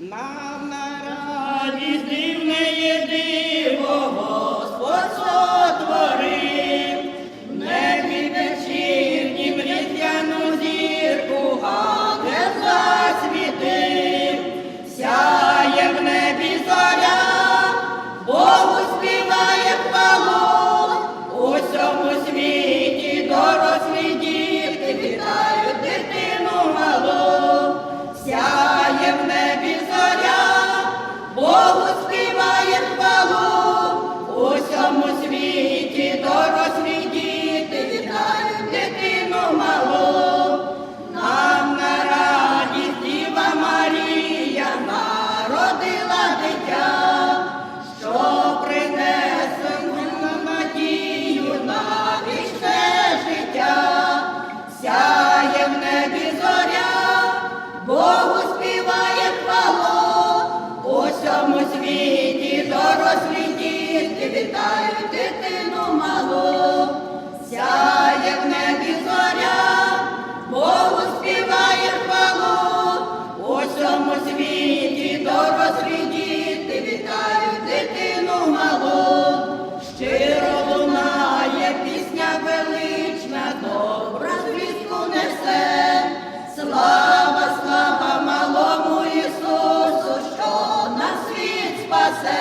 Нам на радість дивне диво дітки вітають дитину малу, сяє в небі зоря, Богу співає хвалу, у цьому світі дорослі діти. Вітають дитину малу, щиро лунає пісня велична, добра звістку несе, слава, слава малому Ісусу, що на світ спасе.